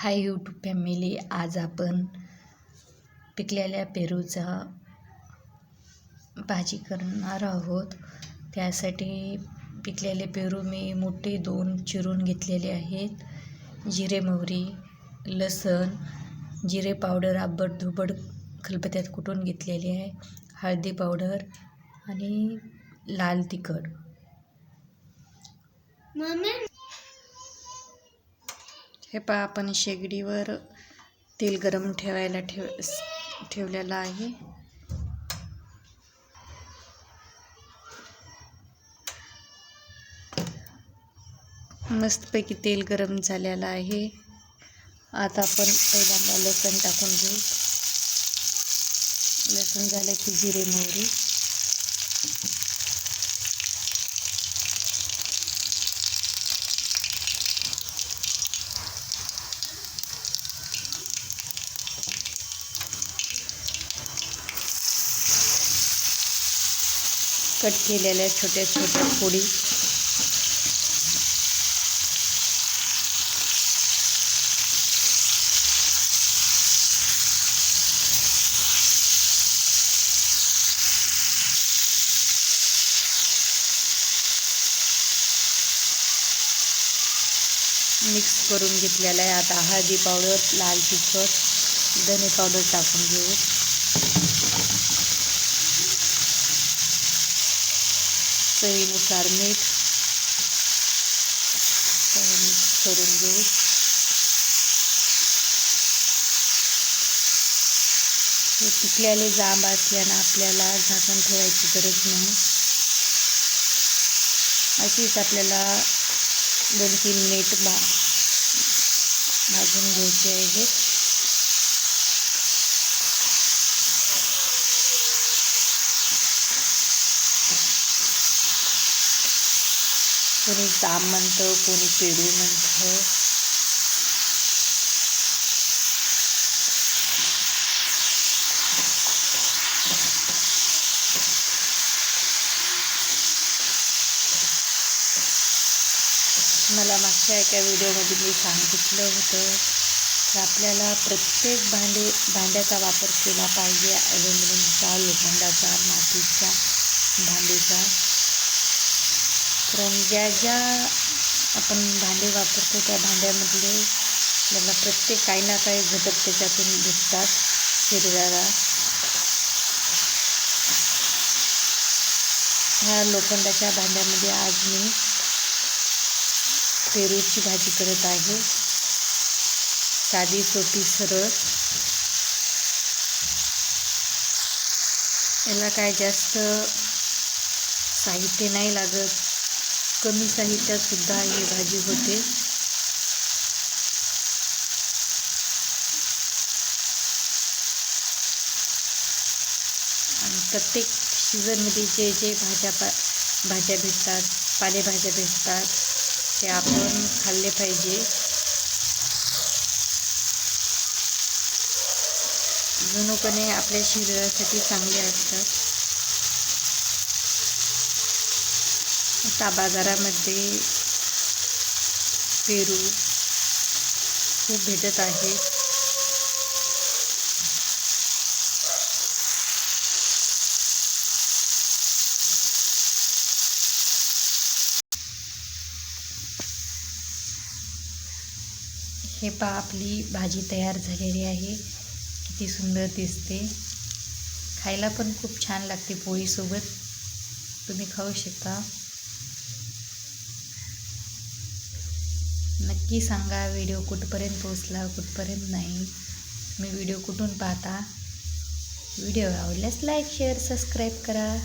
Hi YouTube family आज आपण पिकलेल्या पेरूचा भाजी करणार आहोत. त्यासाठी पिकलेले पेरू मी मोठे दोन चिरून घेतलेले आहेत. जिरे मोहरी लसण जिरे पावडर आंबट धुबड खलबत्यात कुटून घेतलेले आहे. हळदी पावडर आणि लाल तिखट. हे पहा आपण शेगडीवर तेल गरम ठेवायला ठेव ठेवलेलं आहे. मस्तपैकी तेल गरम झालेलं आहे. आता आपण पहिल्यांदा लसण टाकून घेऊ. लसण झालं की जिरे मोहरी. कट केलेल्या छोट्या छोट्या फोडी. मिक्स करून घेतलेला आहे. आता हळदी पावडर लाल तिखट धने पावडर टाकून घेऊ. चवीनुसार मीठ मिक्स करून घेऊ. हे पिकलेले जांब असल्यानं आपल्याला झाकण ठेवायची गरज नाही. अशीच आपल्याला दोन तीन मिनिट भा भाजून घ्यायचे आहेत कोणी जाम म्हणतं कोणी पेरू म्हणतं. मला मागच्या एका व्हिडिओमध्ये मी सांगितलं होतं की आपल्याला प्रत्येक भांडे भांड्याचा वापर केला पाहिजे ॲल्युमिनियमचा लोखंडाचा मातीच्या भांडीचा. कारण ज्या ज्या आपण भांडे वापरतो त्या भांड्यामधले आपल्याला प्रत्येक काही ना काही घटक त्याच्यातून दिसतात शरीराला. ह्या लोखंडाच्या भांड्यामध्ये आज मी पेरूची भाजी करत आहे. साधी सोपी सरळ. याला काय जास्त साहित्य नाही लागत. कमी साहित्यातसुद्धा ही भाजी होते. आणि प्रत्येक सीझनमध्ये जे जे भाज्या पा भाज्या भेटतात पालेभाज्या भेटतात ते आपण खाल्ले पाहिजे. जणूपणे आपल्या शरीरासाठी चांगले असतात. आता बाजारामध्ये पेरू खूप भेटत आहे. हे पा आपली भाजी तयार झालेली आहे. किती सुंदर दिसते. खायला पण खूप छान लागते पोळीसोबत. तुम्ही खाऊ शकता. नक्की सांगा व्हिडिओ कुठपर्यंत पोचला कुठपर्यंत नाही. तुम्ही व्हिडिओ कुठून पाहता? व्हिडिओ आवडल्यास लाईक शेअर सबस्क्राईब करा.